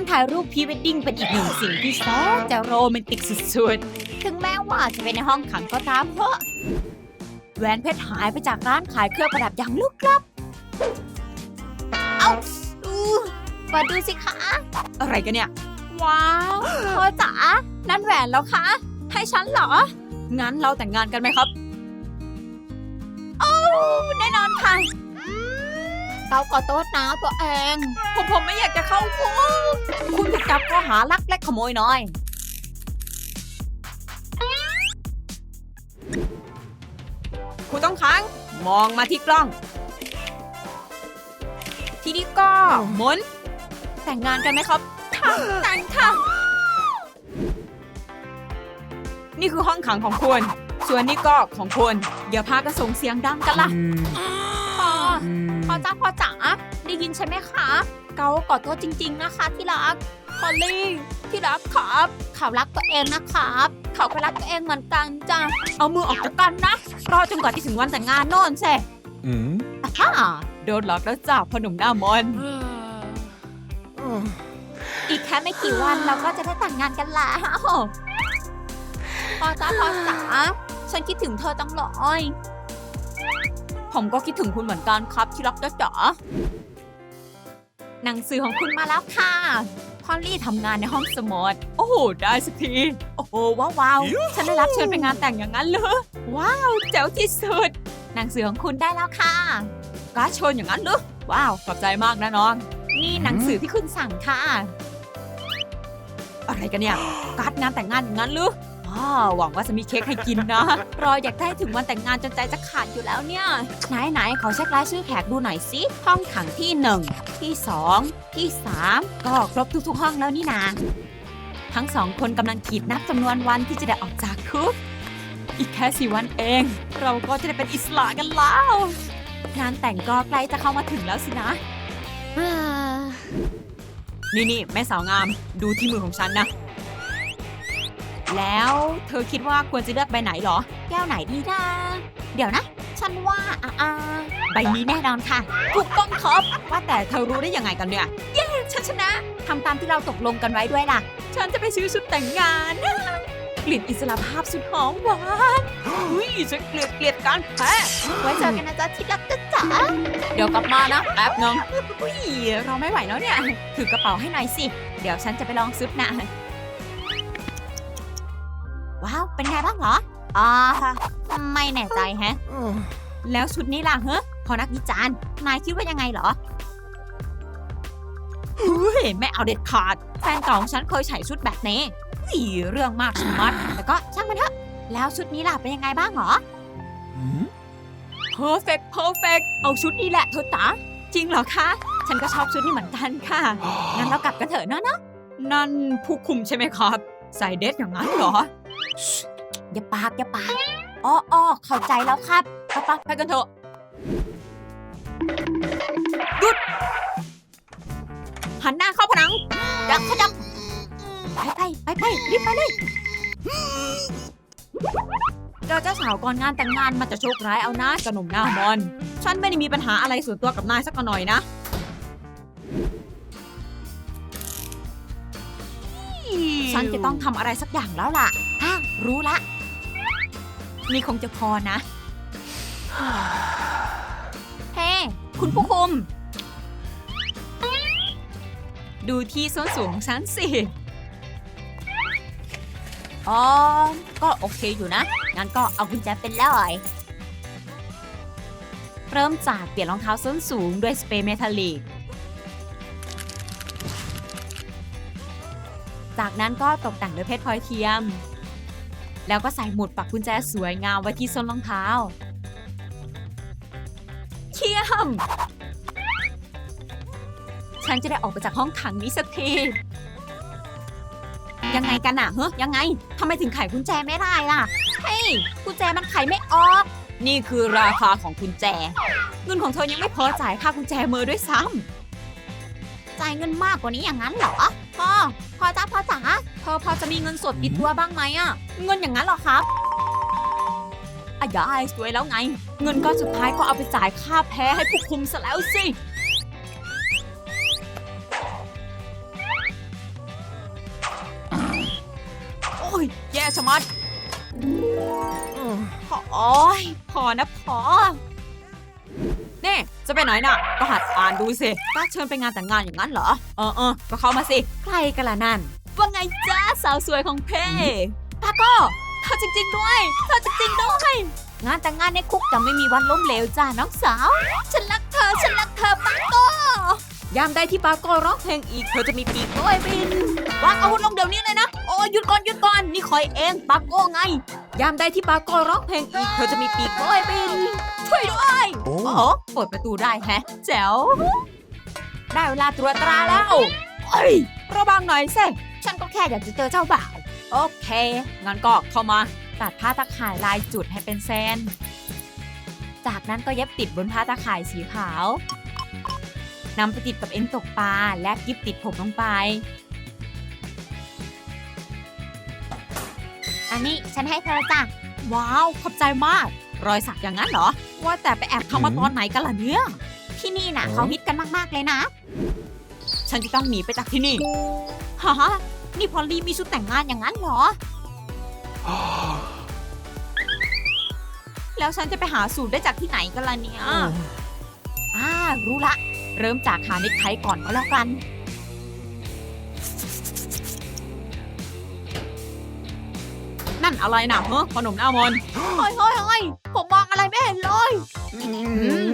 การถ่ายรูปพรีเวดดิ้งเป็นอีกหนึ่งสิ่งที่แสนจะโรแมนติกสุดๆ ถึงแม้ว่าจะเป็นในห้องขังก็ตามเพราะแหวนเพชรหายไปจากร้านขายเครื่องประดับอย่างลึกลับ เอาดูเปิดดูสิคะ อะไรกันเนี่ย ว้าวพ่อจ๋า นั่นแหวนแล้วคะ ให้ฉันเหรอ งั้นเราแต่งงานกันไหมครับ โอ้ แน่นอนค่ะ เราขอโทษนะตัวเอง ผมผมไม่อยากจะเข้าคุกคุณถูกจับข้อหาลักเล็กขโมยน้อย คุณต้องค้าง มองมาที่กล้อง ทีนี้ก็หมุน แต่งงานกันไหมครับค่ะแต่งค่ะ นี่คือห้องขังของคุณ ส่วนนี้ก็ของคุณอย่าพากันส่งเสียงดังกันล่ะ พอพ่อจ้าพ่อจ๋าได้ยินใช่ไหมคะ เกาขอโทษจริง ๆ นะคะที่รักพอลลี่ที่รักครับเขารักตัวเองนะครับ เขาก็รักตัวเองเหมือนกันจ้ะเอามือออกจากกันนะรอจนกว่าที่ถึงวันแต่งงานโน่นเซ Mm? ฮ่าโดนหลอกแล้วจ้าพอหนุ่มหน้ามนอีกแค่ไม่กี่วันเราก็จะได้แต่งงานกันแล้วพ่อจ้าพ่อจ๋าฉันคิดถึงเธอจังเลย ผมก็คิดถึงคุณเหมือนกันครับที่รักจ้าจ๋าหนังสือของคุณมาแล้วค่ะพอลลี่ทำงานในห้องสมุดโอ้โห ได้สักที โอ้โห ว้าวว้าวฉันได้รับเชิญไปงานแต่งอย่างนั้นเลยว้าว เจ๋วที่สุด หนังสือของคุณได้แล้วค่ะการ์ดเชญอย่างนั้นเหรอว้าว ขอบใจมากนะน้อง นี่หนังสือที่คุณสั่งค่ะ อะไรกันเนี่ย การ์ดงานแต่งงานอย่างนั้นหรือ อ้าวหวังว่าจะมีเค้กให้กินนะ รออยากได้ถึงวันแต่งงานจนใจจะขาดอยู่แล้วเนี่ย ไหนไหนๆขอเช็ครายชื่อแขกดูหน่อยสิห้องขังที่ 1 ที่ 2 ที่ 3 ก็ครบทุกๆห้องแล้วนี่นาทั้งสองคนกำลังขีดนับจำนวนวันที่จะได้ออกจากคุกอีกแค่สี่วันเอง เราก็จะได้เป็นอิสระกันแล้วงานแต่งก็ใกล้จะเข้ามาถึงแล้วสินะ นี่นี่แม่สาวงาม ดูที่มือของฉันนะ แล้วเธอคิดว่าควรจะเลือกใบไหนเหรอ แก้วไหนดีนะเดี๋ยวนะ ฉันว่าอ่าอ่าใบนี้แน่นอนค่ะ ถูกต้องครับ ว่าแต่เธอรู้ได้ยังไงกันเนี่ย เย้ฉันชนะทำตามที่เราตกลงกันไว้ด้วยล่ะ ฉันจะไปซื้อชุดแต่งงาน กลิ่นอิสระภาพสุดหอมหวานอุ้ยฉันเกลียดเกลียดการแพ้ไว้เจอกันนะจ๊ะที่รักจ๊ะจ๋าเดี๋ยวกลับมานะแป๊บนึงอุ้ยเราไม่ไหวแล้วเนี่ย ถือกระเป๋าให้หน่อยสิ เดี๋ยวฉันจะไปลองซุดนะ เป็นไงบ้างเหรออ่าไม่แน่ใจแฮะ แล้วชุดนี้ล่ะเฮ้พอนักวิจารณ์ นายคิดว่ายังไงเหรอเฮ้ยไม่เอาเด็ดขาด แฟนเก่าของฉันเคยใส่ชุดแบบนี้เฮ้ยเรื่องมากชะมัดแต่ก็ช่างมันเถอะแล้วชุดนี้ล่ะเป็นยังไงบ้างเหรอ Hmm? perfect perfect เอาชุดนี้แหละเธอตาจริงเหรอคะ ฉันก็ชอบชุดนี้เหมือนกันค่ะ งั้นเรากลับกันเถอะเนอะเนอะนั่นผู้คุมใช่ไหมครับ ใส่เดทอย่างนั้นเหรอชิ อย่าปากอย่าปากอ้ออ้อเข้าใจแล้วครับไปไปไปกันเถอะหยุด หันหน้าเข้าผนังดักขยับไปไปไปไปรีบไปเลยเจ้าเจ้าสาวก่อนงานแต่งงานมันจะโชคร้ายเอานะกับหนุ่มหน้ามอน ฉันไม่ได้มีปัญหาอะไรส่วนตัวกับนายสักหน่อยนะฉันจะต้องทำอะไรสักอย่างแล้วล่ะอ้ารู้ละ นี่คงจะพอนะ เฮ้ คุณผู้คุม ดูที่ส้นสูงของฉันสิ อ๋อ ก็โอเคอยู่นะ งั้นก็เอากุญแจเป็นเลยเริ่มจากเปลี่ยนรองเท้าส้นสูงด้วยสเปรย์เมทัลลิก จากนั้นก็ตกแต่งด้วยเพชรพลอยเทียม แล้วก็ใส่หมุดปักกุญแจสวยงามไว้ที่ส้นรองเท้าเทียม ฉันจะได้ออกไปจากห้องขังนี้สักที ยังไงกันอะเฮ้ยยังไงทำไมถึงไขกุญแจไม่ได้ล่ะ เฮ้ยกุญแจมันไขไม่ออก นี่คือราคาของกุญแจ เงินของเธอยังไม่พอจ่ายค่ากุญแจมือด้วยซ้ำจ่ายเงินมากกว่านี้อย่างนั้นเหรอพ่อพ่อจ้าพ่อจ๋า เธอพอจะมีเงินสดติดตัวบ้างไหมอะเงินอย่างนั้นเหรอครับอายายสวยแล้วไง เงินก้อนสุดท้ายก็เอาไปจ่ายค่าแพ้ให้ผู้คุมซะแล้วสิ โอ้ย แย่ชะมัดอืมโอ้ยพอนะพอเน่จะไปไหนน่ะ ก็หัดอ่านดูสิก็เชิญไปงานแต่งงานอย่างนั้นเหรอ เออเออก็เข้ามาสิ ใครกันล่ะนั่น ว่าไงจ้าสาวสวยของเพ่ปาโก้เธอจริง ๆ ด้วยเธอจริงๆด้วย งานแต่งงานในคุกจะไม่มีวันล้มเหลวจ้าน้องสาว ฉันรักเธอฉันรักเธอปาโก้ยามใดที่ปาโก้ร้องเพลงอีกเธอจะมีปีกด้วยบินวางอาวุธลงเดี๋ยวนี้เลยนะโอ้ยหยุดก่อนหยุดก่อนนี่คอยเองปาโก้ไง ยามใดที่ปาโก้ร้องเพลงอีกเธอจะมีปีกด้วยบินช่วยด้วยโอ้โอ้โหเปิดประตูได้แฮะแจ๋วได้เวลาตรวจตราแล้วเอ้ยระวังหน่อยสิ ฉันก็แค่อยากจะเจอเจ้าบ่าว โอเค งั้นก็เข้ามา ตัดผ้าตะข่ายลายจุดให้เป็นเส้น จากนั้นก็เย็บติดบนผ้าตะข่ายสีขาวนำไปติดกับเอ็นตกปลาและกิบติดผมลงไป อันนี้ฉันให้เธอจ้ะว้าว ขอบใจมาก รอยสักอย่างนั้นเหรอ ว่าแต่ไปแอบทำมาตอนไหนกันล่ะเนี่ย ที่นี่น่ะอ๋อเขาฮิตกันมาก ๆ เลยนะ ฉันจะต้องหนีไปจากที่นี่ฮะนี่พอลลี่มีชุดแต่งงานอย่างนั้นเหรอ แล้วฉันจะไปหาสูตรได้จากที่ไหนกันล่ะเนี่ยอ่ารู้ละ เริ่มจากหาเน็กไทก่อนก็แล้วกัน นั่นอะไรนะเฮ้ขนมหน้ามนเฮ้ยเฮ้ยเฮ้ยผมมองอะไรไม่เห็นเลย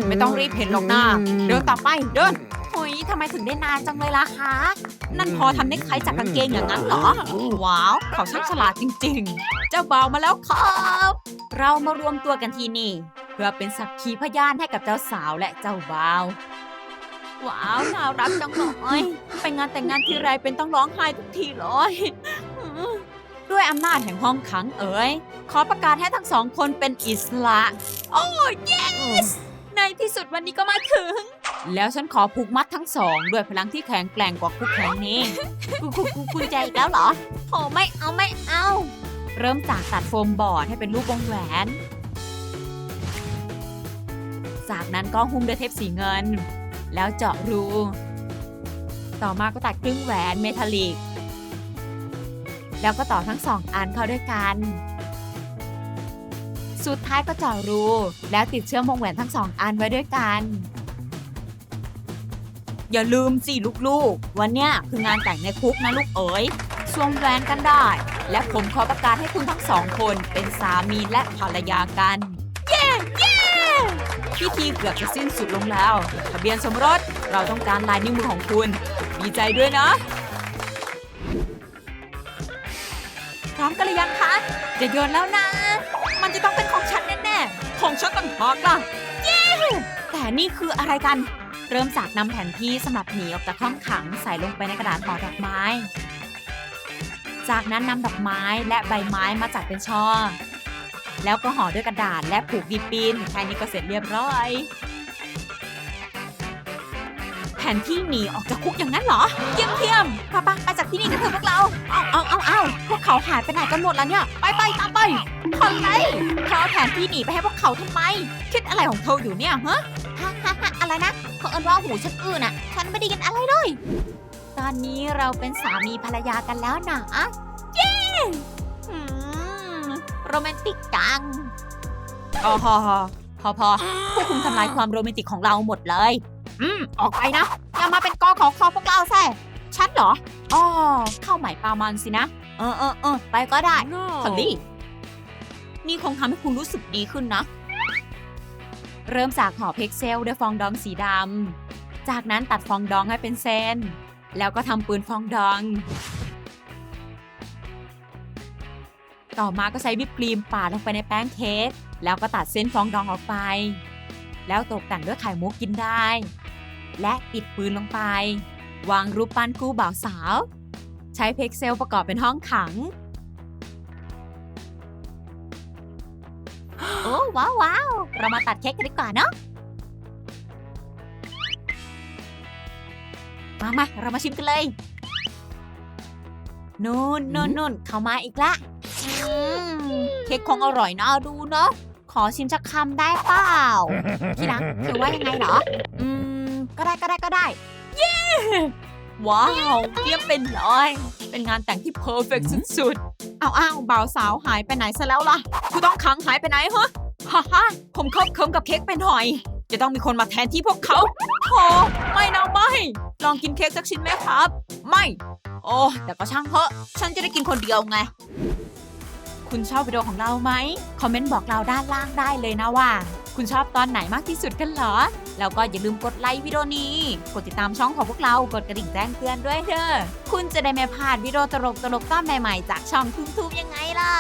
ไม่ต้องรีบเห็นหรอกนะเดินต่อไปเดิน โอ้ยทำไมถึงได้นานจังเลยล่ะคะ นั่นพอทำเน็กไทจากกางเกงอย่างนั้นเหรอ ว้าว เขาช่างฉลาดจริงๆ เจ้าบ่าวมาแล้วครับ เรามารวมตัวกันที่นี่ เพื่อเป็นสักขีพยานให้กับเจ้าสาวและเจ้าบ่าว ว้าวน่ารักจังเลยไปงานแต่งงานทีไรเป็นต้องร้องไห้ทุกทีเลยอืมด้วยอำนาจแห่งห้องขังเอ๋ย ขอประกาศให้ทั้งสองคนเป็นอิสระ โอ้ yes ในที่สุดวันนี้ก็มาถึง แล้วฉันขอผูกมัดทั้งสองด้วยพลังที่แข็งแกร่งกว่าคู่แข่งนี้กูกูกูคุณใจอีกแล้วเหรอโอ้ไม่เอาไม่เอา เริ่มจากตัดโฟมบอร์ดให้เป็นรูปวงแหวน จากนั้นก็หุ้มด้วยเทปสีเงิน แล้วเจาะรู ต่อมาก็ตัดครึ่งแหวนเมทัลลิก แล้วก็ต่อทั้งสองอันเข้าด้วยกัน สุดท้ายก็เจาะรู แล้วติดเชื่อมวงแหวนทั้งสองอันไว้ด้วยกัน อย่าลืมสิลูกๆ วันเนี้ยคืองานแต่งในคุกนะลูกเอ๋ยสวมแหวนกันได้ และผมขอประกาศให้คุณทั้งสองคนเป็นสามีและภรรยากัน เย้เย้พิธีเกือบจะสิ้นสุดลงแล้ว ทะเบียนสมรสเราต้องการลายนิ้วมือของคุณ ดีใจด้วยนะ พร้อมกันหรือยังคะจะโยนแล้วนะ มันจะต้องเป็นของฉันแน่ๆ ของฉันต่างหากล่ะ เย้ แต่นี่คืออะไรกัน เริ่มจากนำแผนที่สำหรับหนีออกจากห้องขังใส่ลงไปในกระดาษห่อดอกไม้ จากนั้นนำดอกไม้และใบไม้มาจัดเป็นช่อ แล้วก็ห่อด้วยกระดาษและผูกดีปินแค่นี้ก็เสร็จเรียบร้อย แผนที่หนีออกจากคุกอย่างนั้นเหรอ เยี่ยมเทียมป้าป้าไปจากที่นี่กันเถอะพวกเรา เอาเอาเอาเอาพวกเขาหายไปไหนกันหมดแล้วเนี่ย ไปไปตามไปคนไรเธอเอาแผนที่หนีไปให้พวกเขาทำไม คิดอะไรของเธออยู่เนี่ยฮะ ฮ่าฮ่าฮ่าอะไรนะเผอิญว่าหูฉันอื่นอะ ฉันไม่ได้ยินอะไรเลย ตอนนี้เราเป็นสามีภรรยากันแล้วนะเย้อืมโรแมนติกจังอ๋อพอพอพอพวกคุณทำลายความโรแมนติกของเราหมดเลย อืม ออกไปนะ อย่ามาเป็นกอของคอพวกเราแซ่ฉันเหรออ๋อเข้าหมายปลามันสินะ เออเออเออไปก็ได้คอลลี่นี่คงทำให้คุณรู้สึกดีขึ้นนะ เริ่มจากห่อเพกเซลด้วยฟองดองสีดำ จากนั้นตัดฟองดองให้เป็นเส้น แล้วก็ทำปืนฟองดอง ต่อมาก็ใช้วิปครีมปาดลงไปในแป้งเค้ก แล้วก็ตัดเส้นฟองดองออกไป แล้วตกแต่งด้วยไข่มุกกินได้ และปิดปืนลงไป วางรูปปั้นคู่บ่าวสาว ใช้เพกเซลประกอบเป็นห้องขัง ว้าวว้าวเรามาตัดเค้กกันดีกว่าเนาะมามาเรามาชิมกันเลยนู่นนู่นนู่นเข้ามาอีกละอืมเค้กคงอร่อยน่าดูเนาะขอชิมสักคำได้เปล่าที่รักเธอว่ายังไงเหรอ อืม ก็ได้ก็ได้ก็ได้ เย้ ว้าวเยี่ยมเป็นร้อย เป็นงานแต่งที่เพอร์เฟกสุดเอาอ้าวบ่าวสาวหายไปไหนซะแล้วล่ะผู้ต้องขังหายไปไหนฮะ ฮ่าฮ่าผมคบเคิมกับเค้กเป็นหอย จะต้องมีคนมาแทนที่พวกเขาโธ่ไม่นะไม่ ลองกินเค้กสักชิ้นไหมครับ ไม่ โอ้แต่ก็ช่างเถอะ ฉันจะได้กินคนเดียวไง คุณชอบวิดีโอของเราไหม คอมเมนต์บอกเราด้านล่างได้เลยนะว่า คุณชอบตอนไหนมากที่สุดกันเหรอ แล้วก็อย่าลืมกดไลค์วิดีโอนี้ กดติดตามช่องของพวกเรา กดกระดิ่งแจ้งเตือนด้วยเด้อคุณจะได้ไม่พลาดวิดีโอตลกๆตอนใหม่ๆจากช่องทูบๆยังไงล่ะ